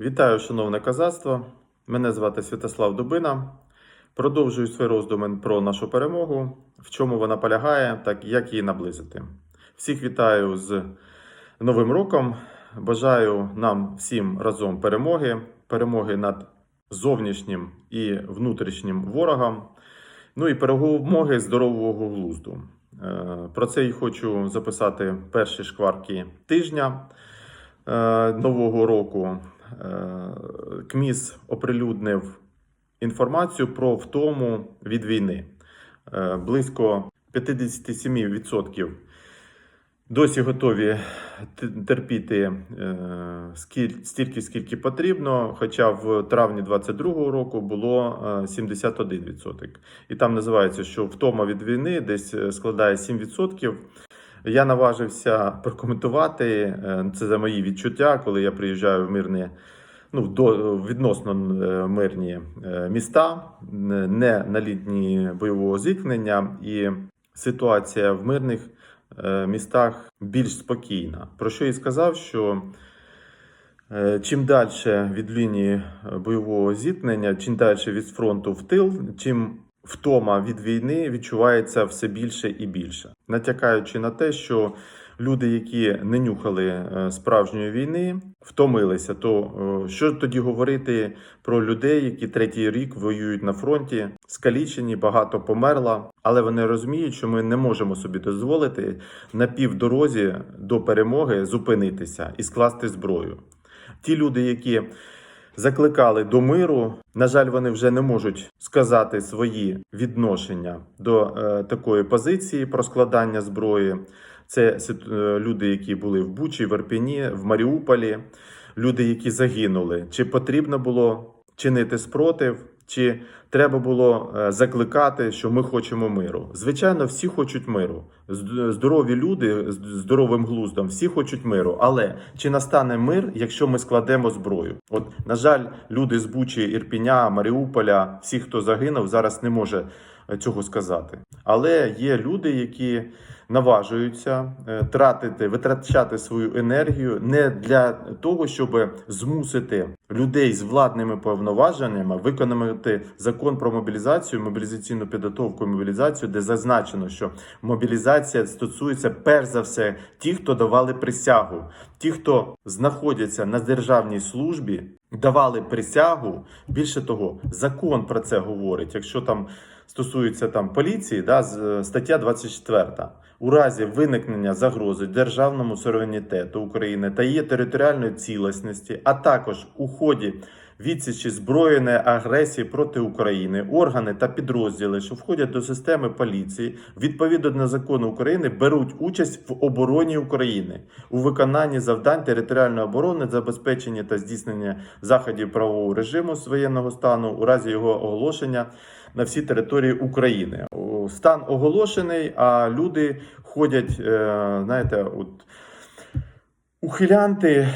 Вітаю, шановне козацтво. Мене звати Святослав Дубина. Продовжую свої роздуми про нашу перемогу, в чому вона полягає, так як її наблизити. Всіх вітаю з Новим роком. Бажаю нам всім разом перемоги, перемоги над зовнішнім і внутрішнім ворогом, ну і перемоги здорового глузду. Е, Про це і хочу записати перші шкварки тижня е, нового року. Е, КМІС оприлюднив інформацію про втому від війни. Е, Близько 57% досі готові терпіти е, стільки, скільки потрібно. Хоча в травні 2022 року було е, 71%. І там називається, що втома від війни десь складає 7%. Я наважився прокоментувати е, це за мої відчуття, коли я приїжджаю в мирні, ну до відносно е, мирні е, міста, не на лінії бойового зіткнення, і ситуація в мирних містах більш спокійна. Про що і сказав, що чим далі від лінії бойового зіткнення, чим далі від фронту в тил, чим втома від війни відчувається все більше і більше, натякаючи на те, що люди, які не нюхали е, справжньої війни, втомилися. То е, що тоді говорити про людей, які третій рік воюють на фронті, скалічені, багато померла, але вони розуміють, що ми не можемо собі дозволити на півдорозі до перемоги зупинитися і скласти зброю. Ті люди, які закликали до миру. На жаль, вони вже не можуть сказати свої відношення до е, такої позиції про складання зброї. Це е, люди, які були в Бучі, в Ірпіні, в Маріуполі, люди, які загинули. Чи потрібно було чинити спротив? Чи треба було е, закликати, що ми хочемо миру? Звичайно, всі хочуть миру. Здорові люди з здоровим глуздом, всі хочуть миру. Але чи настане мир, якщо ми складемо зброю? От, на жаль, люди з Бучі, Ірпіня, Маріуполя, всі, хто загинув, зараз не може е, цього сказати. Але є люди, які наважуються е, тратити, витрачати свою енергію не для того, щоб змусити людей з владними повноваженнями виконати закон про мобілізацію, мобілізаційну підготовку мобілізацію, де зазначено, що мобілізація стосується перш за все ті, хто давали присягу, ті, хто знаходяться на державній службі, давали присягу. Більше того, закон про це говорить. Якщо там стосується там поліції, да, з- стаття 24. У разі виникнення загрози державному суверенітету України та її територіальної цілісності, а також у ході відсічі збройної агресії проти України, органи та підрозділи, що входять до системи поліції, відповідно до закону України, беруть участь в обороні України у виконанні завдань територіальної оборони, забезпеченні та здійснення заходів правового режиму з воєнного стану у разі його оголошення на всій території України. Стан оголошений, а люди ходять, е, знаєте, от ухилянти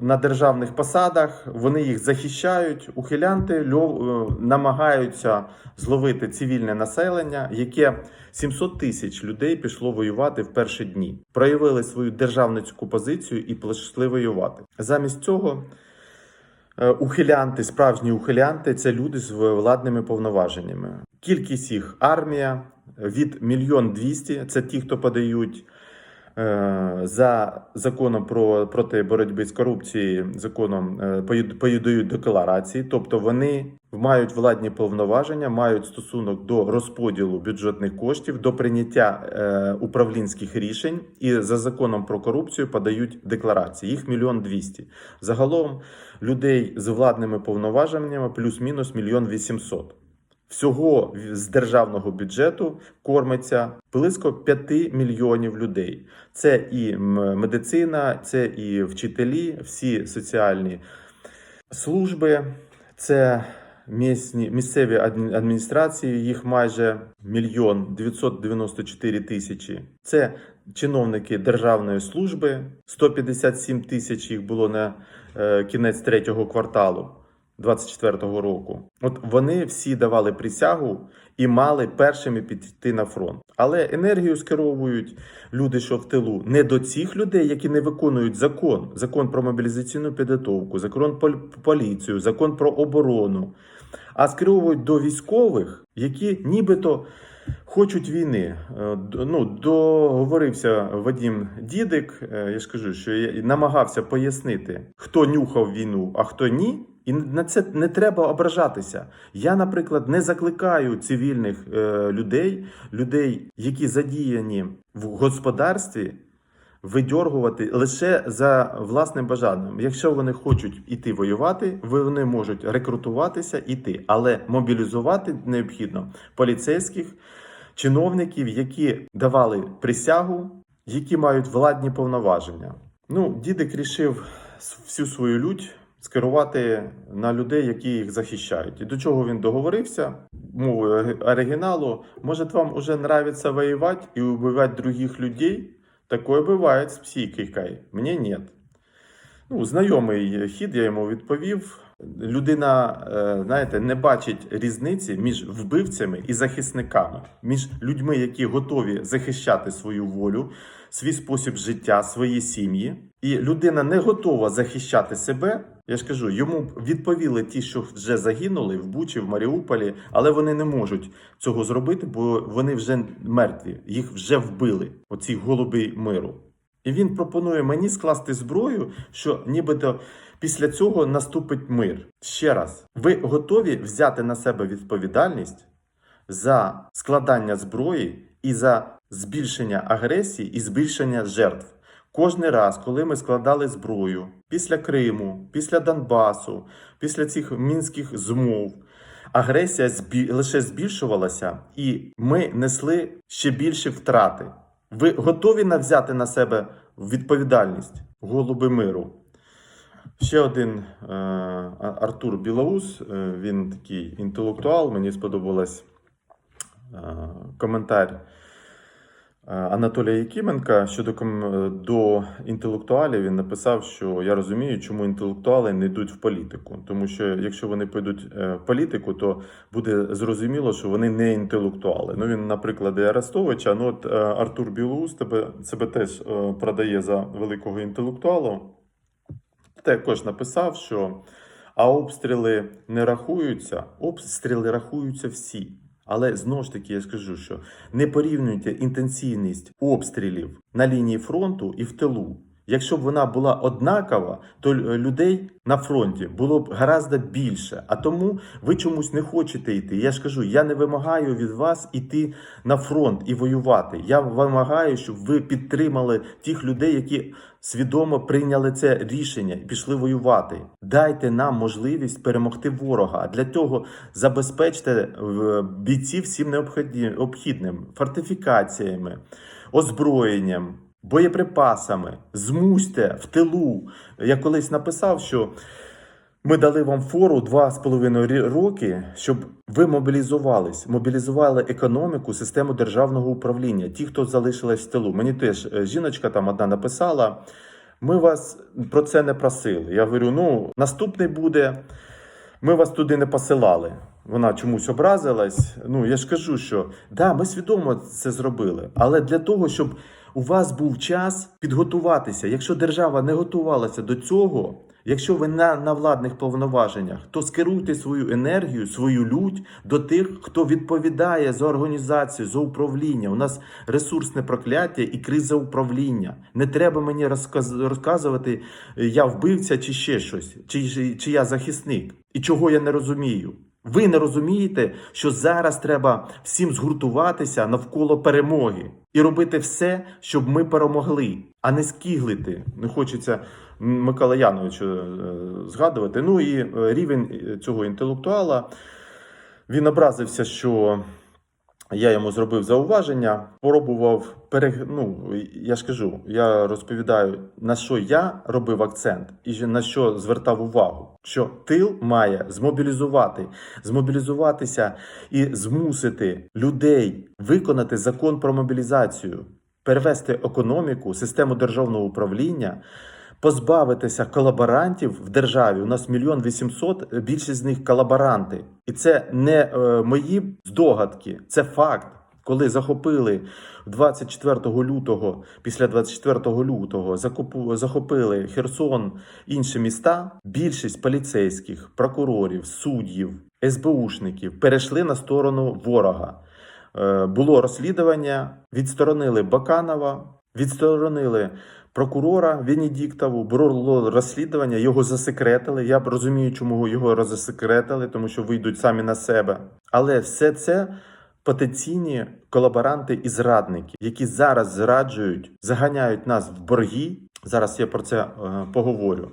на державних посадах, вони їх захищають. Ухилянти льов, е, намагаються зловити цивільне населення, яке 700 тисяч людей пішло воювати в перші дні, проявили свою державницьку позицію і пішли воювати. Замість цього. Е, Ухилянти, справжні ухилянти це люди з владними повноваженнями. Кількість їх армія від мільйон двісті. Це ті, хто подають за законом про проти боротьби з корупцією, законом е, поїд- подають декларації, тобто вони мають владні повноваження, мають стосунок до розподілу бюджетних коштів, до прийняття е, управлінських рішень і за законом про корупцію подають декларації. Їх мільйон двісті. Загалом людей з владними повноваженнями плюс-мінус мільйон вісімсот. Всього з державного бюджету кормиться близько 5 мільйонів людей. Це і медицина, це і вчителі, всі соціальні служби, це місні, місцеві адмі- адміністрації, їх майже мільйон 994 тисячі. Це чиновники державної служби, 157 тисяч їх було на е, кінець третього кварталу. 24-го року. От вони всі давали присягу і мали першими піти на фронт. Але енергію скеровують люди, що в тилу, не до цих людей, які не виконують закон, закон про мобілізаційну підготовку, закон про поліцію, закон про оборону, а скеровують до військових, які нібито. Хочуть війни. Е, Ну, договорився Вадім Дідик. е, Я ж кажу, що я намагався пояснити, хто нюхав війну, а хто ні. І на це не треба ображатися. Я, наприклад, не закликаю цивільних е, людей, людей, які задіяні в господарстві, видьоргувати лише за власним бажанням. Якщо вони хочуть іти воювати, вони можуть рекрутуватися іти, але мобілізувати необхідно поліцейських чиновників, які давали присягу, які мають владні повноваження. Ну, дідик рішив всю свою лють скерувати на людей, які їх захищають. І до чого він договорився? Мовою оригіналу, може, вам уже нравится воевать и убивать других людей? Такое бывает с психикой. Мені нет. Ну, знайомий хід, я йому відповів. Людина, е, знаєте, не бачить різниці між вбивцями і захисниками, між людьми, які готові захищати свою волю, свій спосіб життя, свої сім'ї. І людина не готова захищати себе. Я ж кажу, йому відповіли ті, що вже загинули в Бучі, в Маріуполі, але вони не можуть цього зробити, бо вони вже мертві, їх вже вбили, оці голуби миру. І він пропонує мені скласти зброю, що нібито після цього наступить мир. Ще раз, ви готові взяти на себе відповідальність за складання зброї і за збільшення агресії і збільшення жертв. Кожний раз, коли ми складали зброю після Криму, після Донбасу, після цих мінських змов, агресія збі... лише збільшувалася, і ми несли ще більші втрати. Ви готові на взяти на себе відповідальність голуби миру? Ще один е, Артур Білоус, е, він такий інтелектуал. Мені сподобалось е, коментар Анатолія Якименка щодо е, до інтелектуалів. Він написав, що я розумію, чому інтелектуали не йдуть в політику. Тому що якщо вони підуть е, в політику, то буде зрозуміло, що вони не інтелектуали. Ну він, наприклад, і Арестовича. Ну от е, Артур Білоус тебе себе теж е, продає за великого інтелектуалу також написав, що а обстріли не рахуються, обстріли рахуються всі. Але знову ж таки я скажу, що не порівнюйте інтенсивність обстрілів на лінії фронту і в тилу. Якщо б вона була однакова, то людей на фронті було б гораздо більше. А тому ви чомусь не хочете йти. Я ж кажу, я не вимагаю від вас іти на фронт і воювати. Я вимагаю, щоб ви підтримали тих людей, які свідомо прийняли це рішення і пішли воювати. Дайте нам можливість перемогти ворога. А для цього забезпечте е, бійців всім необхідним фортифікаціями, озброєнням. Боєприпасами, змусьте в тилу. Я колись написав, що ми дали вам фору два з половиною рі- роки, щоб ви мобілізувались, мобілізували економіку, систему державного управління. Ті, хто залишились в тилу. Мені теж е, жіночка там одна написала. Ми вас про це не просили. Я говорю: ну наступний буде. Ми вас туди не посилали. Вона чомусь образилась. Ну я ж кажу, що да, ми свідомо це зробили, але для того, щоб у вас був час підготуватися. Якщо держава не готувалася до цього, якщо ви на, на владних повноваженнях, то скеруйте свою енергію, свою лють до тих, хто відповідає за організацію, за управління. У нас ресурсне прокляття і криза управління. Не треба мені розказ, розказувати, я вбивця чи ще щось, чи, чи я захисник, і чого я не розумію. Ви не розумієте, що зараз треба всім згуртуватися навколо перемоги і робити все, щоб ми перемогли, а не скіглити. Не хочеться Микола Яновича е, згадувати. Ну і е, рівень е, цього інтелектуала. Він образився, що я йому зробив зауваження, пробував перег... ну, я ж кажу, я розповідаю, на що я робив акцент і на що звертав увагу. Що тил має змобілізувати, змобілізуватися і змусити людей виконати закон про мобілізацію, перевести економіку, систему державного управління, позбавитися колаборантів в державі. У нас мільйон вісімсот, більшість з них колаборанти. І це не е, мої здогадки, це факт. Коли захопили 24 лютого, після 24 лютого захопили Херсон, інші міста, більшість поліцейських, прокурорів, суддів, СБУшників перейшли на сторону ворога. Е, було розслідування, відсторонили Баканова, відсторонили прокурора Венедіктову, було розслідування, його засекретили. Я розумію, чому його засекретили, тому що вийдуть самі на себе. Але все це потенційні колаборанти і зрадники, які зараз зраджують, заганяють нас в борги. Зараз я про це е, поговорю.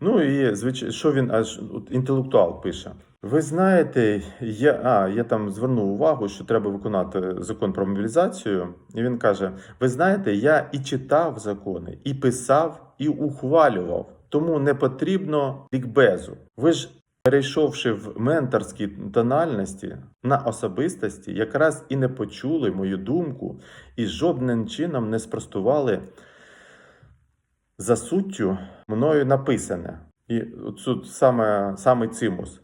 Ну і звичайно, що він аж інтелектуал пише. Ви знаєте, я, а, я там звернув увагу, що треба виконати закон про мобілізацію. І він каже: Ви знаєте, я і читав закони, і писав, і ухвалював. Тому не потрібно лікбезу. Ви ж, перейшовши в менторські тональності на особистості, якраз і не почули мою думку, і жодним чином не спростували за суттю мною написане. І тут саме, саме цимус.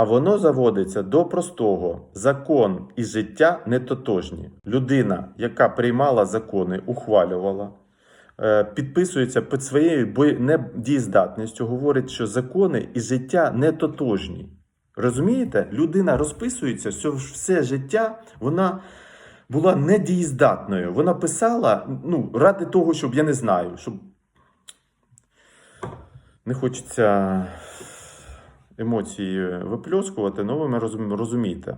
А воно заводиться до простого: закон і життя не тотожні. Людина, яка приймала закони, ухвалювала, е, підписується під своєю недієздатністю, говорить, що закони і життя не тотожні. Розумієте? Людина розписується, що все життя вона була недієздатною. Вона писала ну, ради того, щоб я не знаю, щоб не хочеться емоції випльоскувати, але ви розум- розумієте.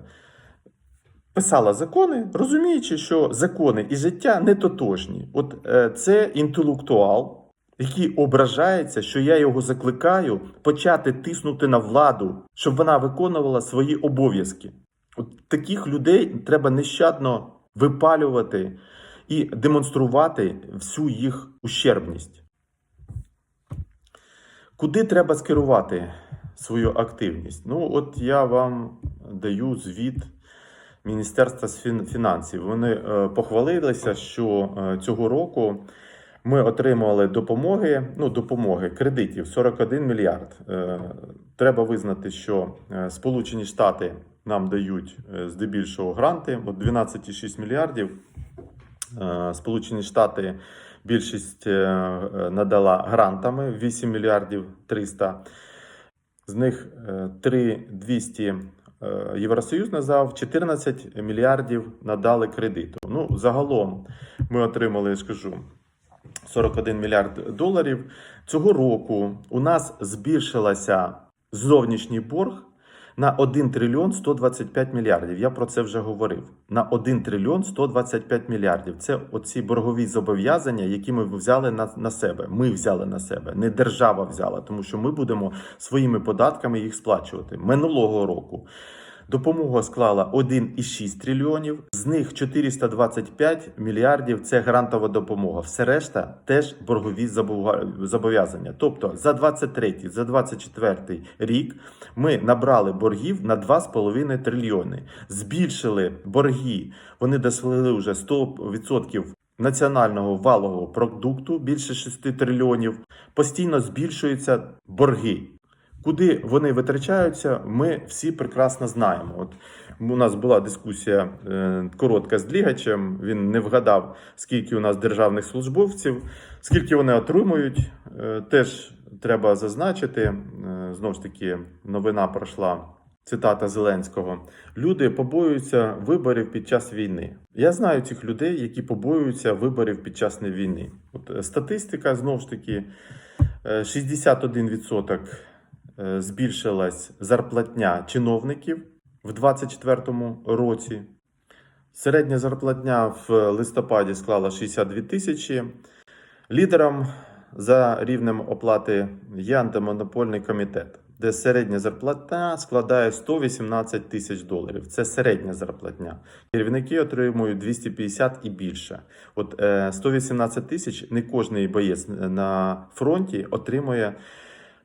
Писала закони, розуміючи, що закони і життя не тотожні. От е, це інтелектуал, який ображається, що я його закликаю почати тиснути на владу, щоб вона виконувала свої обов'язки. От таких людей треба нещадно випалювати і демонструвати всю їх ущербність. Куди треба скерувати свою активність? Ну, от я вам даю звіт Міністерства фінансів. Вони е, похвалилися, що е, цього року ми отримали допомоги, ну, допомоги кредитів 41 мільярд. Е, треба визнати, що Сполучені Штати нам дають здебільшого гранти, от 12,6 мільярдів. Сполучені Штати більшість надала грантами 8 мільярдів 300. З них е, 3 200 е, Євросоюз назвав 14 мільярдів надали кредиту. Ну, загалом ми отримали, я скажу, 41 мільярд доларів. Цього року у нас збільшилася зовнішній борг на 1 трильйон 125 мільярдів. Я про це вже говорив. На 1 трильйон 125 мільярдів. Це оці боргові зобов'язання, які ми взяли на, на себе. Ми взяли на себе, не держава взяла, тому що ми будемо своїми податками їх сплачувати. Минулого року допомога склала 1,6 трильйонів, з них 425 мільярдів це грантова допомога. Все решта теж боргові зобов'язання. Тобто за 23, за 24 рік ми набрали боргів на 2,5 трильйони. Збільшили борги. Вони досягли вже 100% національного валового продукту більше 6 трильйонів. Постійно збільшуються борги. Куди вони витрачаються, ми всі прекрасно знаємо. От у нас була дискусія е, коротка з Длігачем. Він не вгадав, скільки у нас державних службовців, скільки вони отримують. Е, теж треба зазначити. Е, знову ж таки, новина пройшла. Цитата Зеленського: люди побоюються виборів під час війни. Я знаю цих людей, які побоюються виборів під час війни. От статистика знову ж таки е, 61% е, збільшилась зарплатня чиновників в 2024 році. Середня зарплатня в листопаді склала 62 тисячі. Лідером за рівнем оплати є антимонопольний комітет, де середня зарплатня складає 118 тисяч доларів. Це середня зарплатня. Керівники отримують 250 і більше. От е, 118 тисяч не кожний боєць на фронті отримує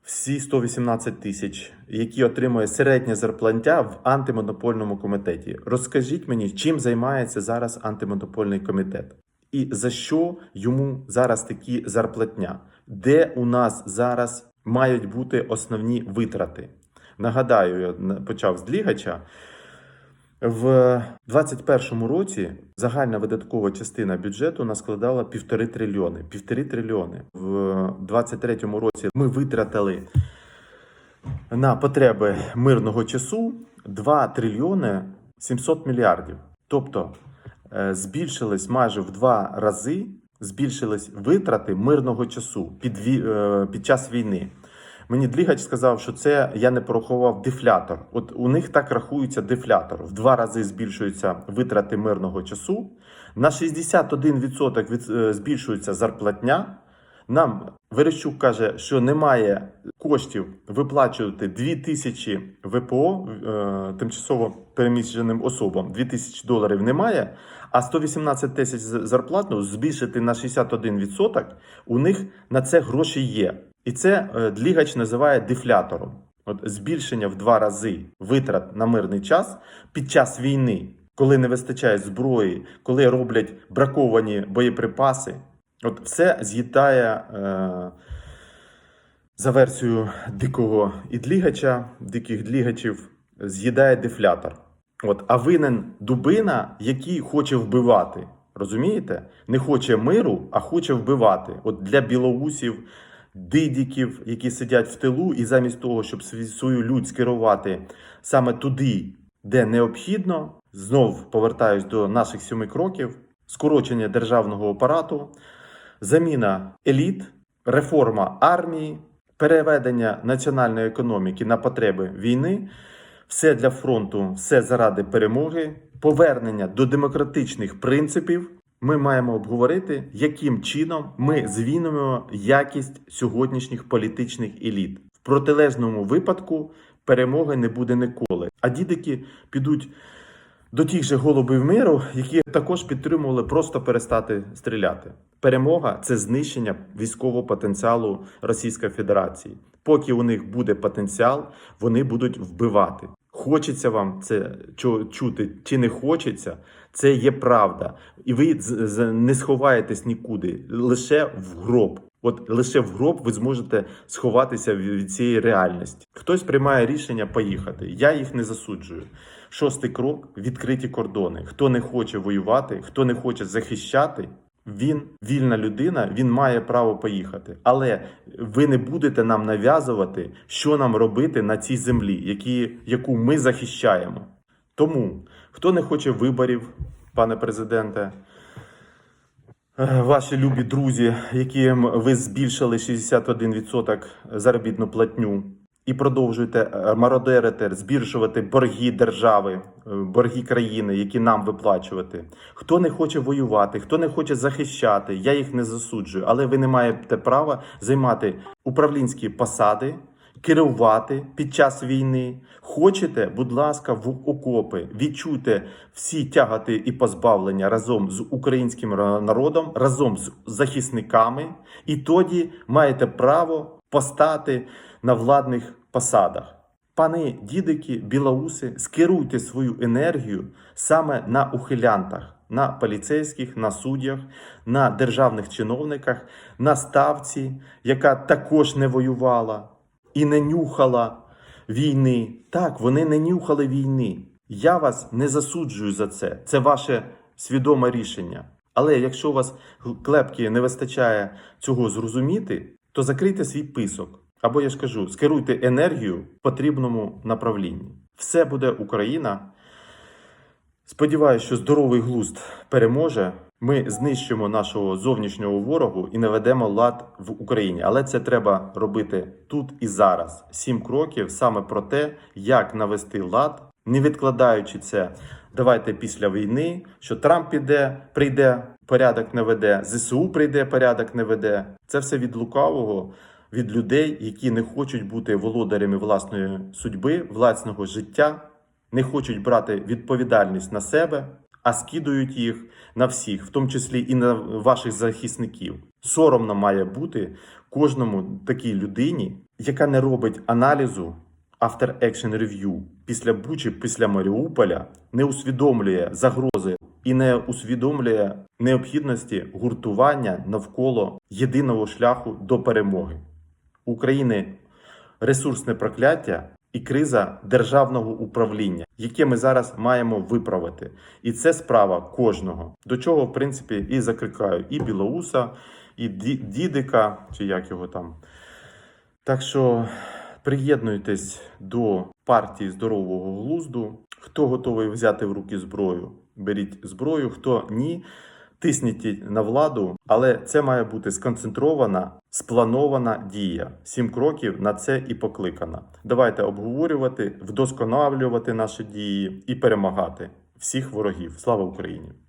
всі 118 тисяч, які отримує середня зарплаття в антимонопольному комітеті. Розкажіть мені, чим займається зараз антимонопольний комітет? І за що йому зараз такі зарплатня? де у нас зараз мають бути основні витрати. Нагадаю, я почав з Длігача. В 2021 році загальна видаткова частина бюджету нас складала півтори трильйони. Півтори трильйони. В 2023 році ми витратили на потреби мирного часу 2 трильйони 700 мільярдів. Тобто е, збільшились майже в два рази збільшились витрати мирного часу під, е, під час війни. Мені Длігач сказав, що це я не порахував дефлятор. От у них так рахується дефлятор. В два рази збільшуються витрати мирного часу. На 61% від, е, збільшується зарплатня. Нам Верещук каже, що немає коштів виплачувати 2000 ВПО е, тимчасово переміщеним особам. 2000 доларів немає, а 118 тисяч зарплатну збільшити на 61%, у них на це гроші є. І це е, Длігач називає дефлятором. От збільшення в два рази витрат на мирний час під час війни, коли не вистачає зброї, коли роблять браковані боєприпаси. От все з'їдає е, за версією дикого ідлігача, диких длігачів, з'їдає дефлятор. От, а винен дубина, який хоче вбивати. Розумієте? Не хоче миру, а хоче вбивати. От для білоусів, дидіків, які сидять в тилу, і замість того, щоб свою людь скерувати саме туди, де необхідно, знов повертаюсь до наших сьоми кроків: скорочення державного апарату, заміна еліт, реформа армії, переведення національної економіки на потреби війни, все для фронту, все заради перемоги, повернення до демократичних принципів. Ми маємо обговорити, яким чином ми звільнимо якість сьогоднішніх політичних еліт. В протилежному випадку перемоги не буде ніколи. А дідики підуть до тих же голубів миру, які також підтримували просто перестати стріляти. Перемога це знищення військового потенціалу Російської Федерації. Поки у них буде потенціал, вони будуть вбивати. Хочеться вам це чути чи не хочеться, це є правда. І ви не сховаєтесь нікуди, лише в гроб. От лише в гроб ви зможете сховатися від цієї реальності. Хтось приймає рішення поїхати. Я їх не засуджую. Шостий крок відкриті кордони. Хто не хоче воювати, хто не хоче захищати, він вільна людина, він має право поїхати. Але ви не будете нам нав'язувати, що нам робити на цій землі, які, яку ми захищаємо. Тому хто не хоче виборів, пане президенте, Е, Ваші любі друзі, яким ви збільшили 61% заробітну платню і продовжуєте е, мародерити, збільшувати борги держави, е, борги країни, які нам виплачувати. Хто не хоче воювати, хто не хоче захищати, я їх не засуджую, але ви не маєте права займати управлінські посади, керувати під час війни. Хочете, будь ласка, в окопи, відчуйте всі тягати і позбавлення разом з українським народом, разом з захисниками, і тоді маєте право постати на владних посадах. Пани дідики, білоуси, скеруйте свою енергію саме на ухилянтах, на поліцейських, на суддях, на державних чиновниках, на ставці, яка також не воювала і не нюхала війни. Так, вони не нюхали війни. Я вас не засуджую за це. Це ваше свідоме рішення. Але якщо у вас клепки не вистачає цього зрозуміти, то закрийте свій писок. Або я ж кажу, скеруйте енергію в потрібному направлінні. Все буде Україна. Сподіваюсь, що здоровий глузд переможе. Ми знищимо нашого зовнішнього ворогу і наведемо лад в Україні. Але це треба робити тут і зараз. Сім кроків саме про те, як навести лад, не відкладаючи це. Давайте після війни, що Трамп піде, прийде, порядок не веде, ЗСУ прийде, порядок не веде. Це все від лукавого, від людей, які не хочуть бути володарями власної судьби, власного життя, не хочуть брати відповідальність на себе, а скидують їх на всіх, в тому числі і на ваших захисників. Соромно має бути кожному такій людині, яка не робить аналізу After Action Review після Бучі, після Маріуполя, не усвідомлює загрози і не усвідомлює необхідності гуртування навколо єдиного шляху до перемоги. України ресурсне прокляття і криза державного управління, яке ми зараз маємо виправити. І це справа кожного. До чого, в принципі, і закликаю і Білоуса, і Дідика, чи як його там. Так що приєднуйтесь до партії здорового глузду. Хто готовий взяти в руки зброю, беріть зброю. Хто ні, тисніть на владу, але це має бути сконцентрована, спланована дія. Сім кроків на це і покликана. Давайте обговорювати, вдосконалювати наші дії і перемагати всіх ворогів. Слава Україні!